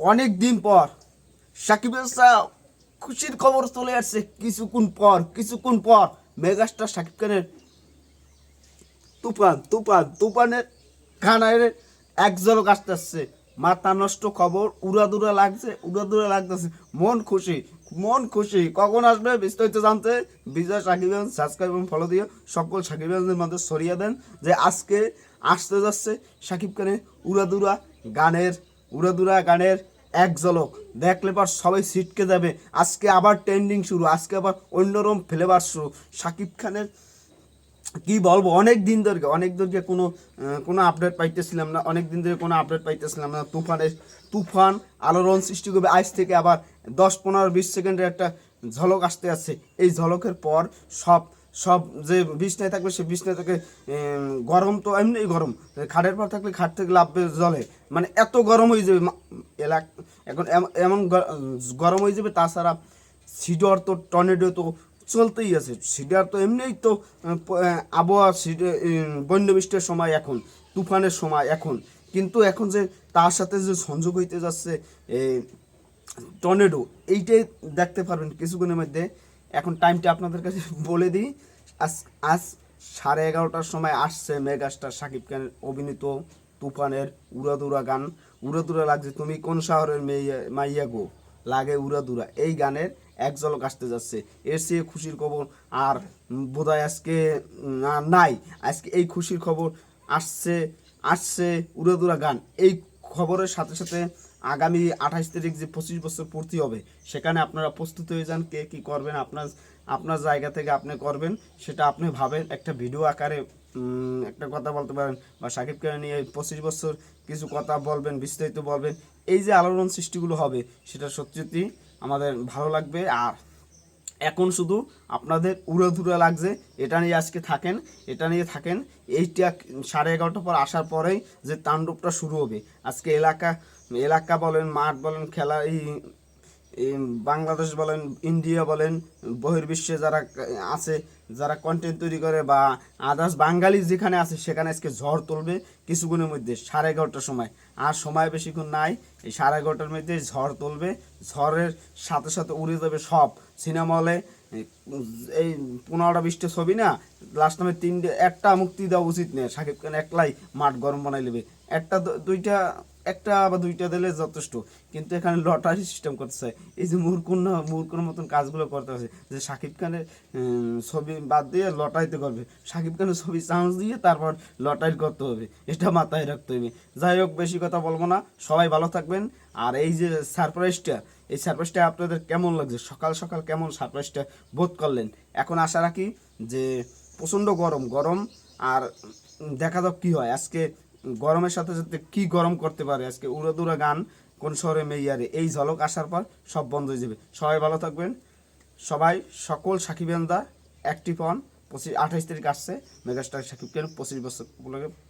অনেক দিন পর সাকিব খুশির খবর চলে আসছে কিছুক্ষণ পর কিছুক্ষণ পর মেগাস্টার সাকিব খানের তুফান তুফান, তুফানের খানের এক ঝলক আসতে আসছে মাথা নষ্ট খবর উড়াদুরা লাগছে উড়াদুরা লাগতেছে। মন খুশি মন খুশি। কখন আসবে বিস্তারিত জানতে বিজয় সাকিব সাবস্ক্রাইব এবং ফলো দিয়ে সকল সাকিবের মধ্যে সরিয়ে দেন যে আজকে আসতে যাচ্ছে সাকিব খানের উড়াদুরা গানের উড়াদুরা গানের এক ঝলক। দেখলে পর সবাই ছিটকে যাবে। আজকে আবার ট্রেন্ডিং শুরু, আজকে আবার অন্যরকম ফ্লেভার শুরু। সাকিব খানের কি বলব, অনেক দিন ধরে, অনেক ধরে কোনো কোনো আপডেট পাইতেছিলাম না, অনেক দিন ধরে কোনো আপডেট পাইতেছিলাম না। তুফানের, তুফান আলোড়ন সৃষ্টি করবে। আজ থেকে আবার দশ, পনেরো, বিশ সেকেন্ডের একটা ঝলক আসতে আসছে এই ঝলকের পর সব সব যে বিছনায় থাকবে, সে বিছনায় থেকে গরম তো এমনি গরম। খাটের পর থাকলে খাট থেকে লাভবে জলে। মানে এত গরম হয়ে যাবে এলাক এখন এমন গরম হয়ে যাবে, তাছাড়া সিডর তো, টর্নেডো তো চলতেই আছে। সিডার তো এমনিই তো আবহাওয়া বন্যবৃষ্টির সময় এখন, তুফানের সময় এখন। কিন্তু এখন যে তার সাথে যে সংযোগ হইতে যাচ্ছে টর্নেডো, এইটাই দেখতে পারবেন কিছুক্ষণের মধ্যে। এখন টাইমটা আপনাদের কাছে বলে দিই। আজ আজ সাড়ে এগারোটার সময় আসছে মেগাস্টার সাকিব খানের অভিনীত তুফানের উড়াদুরা গান। উড়াদুরা লাগছে, তুমি কোন শহরের মেয়ে, মাইয়া গো? লাগে উড়াদুরা। এই গানের এক ঝলক আসতে যাচ্ছে। এর চেয়ে খুশির খবর আর বোধহয় আজকে নাই। আজকে এই খুশির খবর আসছে আসছে উড়াদুরা গান। এই খবরের সাথে সাথে আগামী আঠাশ তারিখ যে পঁচিশ বছর পূর্তি হবে, সেখানে আপনারা প্রস্তুত হয়ে যান কে কী করবেন, আপনার আপনার জায়গা থেকে আপনি করবেন, সেটা আপনি ভাবেন। একটা ভিডিও আকারে একটা কথা বলতে পারেন বা সাকিব খান নিয়ে পঁচিশ বছর কিছু কথা বলবেন, বিস্তারিত বলবেন, এই যে আলোড়ন সৃষ্টিগুলো হবে, সেটা সত্যি সত্যি আমাদের ভালো লাগবে। আর এখন শুধু আপনাদের উড়াধুরা লাগছে। এটা নিয়ে আজকে থাকেন, এটা নিয়ে থাকেন। এইটা সাড়ে এগারোটার পর আসার পরেই যে তাণ্ডবটা শুরু হবে। আজকে এলাকা এলাকা বলেন, মাঠ বলেন, খেলা এই এই বাংলাদেশ বলেন, ইন্ডিয়া বলেন, বহির্বিশ্বে যারা আছে, যারা কন্টেন্ট তৈরি করে বা আদার্স বাঙালি যেখানে আছে সেখানে আজকে ঝড় তুলবে কিছুক্ষণের মধ্যে, সাড়ে এগারোটার সময়। আর সময় বেশিক্ষণ নাই, এই সাড়ে এগারোটার মধ্যে ঝড় তুলবে, ঝড়ের সাথে সাথে উড়ে যাবে সব সিনেমা হলে। এই পনেরোটা, বিশটা ছবি না লাস্ট টাইমে তিনটে, একটা মুক্তি দেওয়া উচিত নেই সাকিব খান একলাই মাঠ গরম বানাই নেবে। একটা, দুইটা একটা বা দুইটা দিলে যথেষ্ট। কিন্তু এখানে লটারি সিস্টেম করতেছে। এই যে মূর্খুর না মতন কাজগুলো করতে আছে যে সাকিব খানের ছবি বাদ দিয়ে লটারিতে করবে। সাকিব খানের ছবি চান্স দিয়ে তারপর লটারি করতে হবে। এটা মাথায় রাখতে হবে। যাই হোক, বেশি কথা বলব না। সবাই ভালো থাকবেন। আর এই যে সারপ্রাইজটা এই সারপ্রাইজটা আপনাদের কেমন লাগছে? সকাল সকাল কেমন সারপ্রাইজটা বোধ করলেন? এখন আশা রাখি যে প্রচণ্ড গরম গরম। আর দেখা যাক কী হয়। আজকে গরমের সাথে সাথে কি গরম করতে পারে? আজকে উড়াদুরা গান কোন শহরে মেয়ারে এই ঝলক আসার পর সব বন্ধ হয়ে যাবে। সবাই ভালো থাকবেন। সবাই, সকল সাকিবেন্দা একটি হন। পঁচিশ, আঠাইশ তারিখ আসছে। মেগাস্টার সাকিব খান পঁচিশ বছর উপলক্ষে